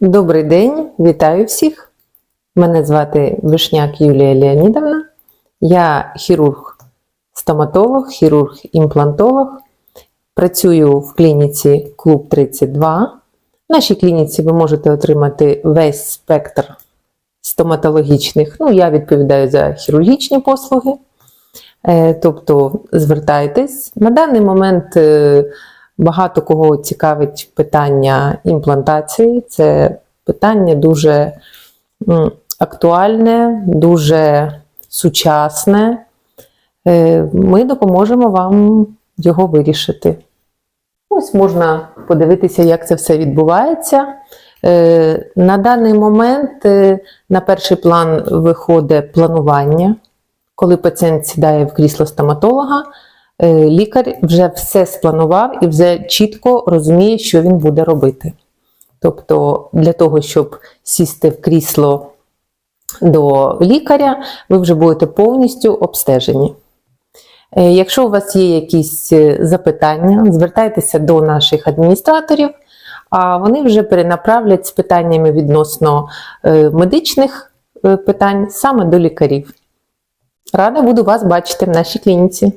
Добрий день, вітаю всіх. Мене звати Вишняк Юлія Леонідовна. Я хірург-стоматолог, хірург-імплантолог. Працюю в клініці Клуб 32. В нашій клініці ви можете отримати весь спектр стоматологічних. Ну, я відповідаю за хірургічні послуги. Е, Тобто звертайтесь. На даний момент е, багато кого цікавить питання імплантації. Це питання дуже актуальне, дуже сучасне. Е, Ми допоможемо вам його вирішити. Ось можна подивитися, як це все відбувається. Е, На даний момент е, на перший план виходить планування. Коли пацієнт сідає в крісло стоматолога, лікар вже все спланував і вже чітко розуміє, що він буде робити. Тобто, для того, щоб сісти в крісло до лікаря, ви вже будете повністю обстежені. Е, Якщо у вас є якісь е, запитання, звертайтеся до наших адміністраторів, а вони вже перенаправлять з питаннями відносно е, медичних е, питань саме до лікарів. Рада буду вас бачити в нашій клініці.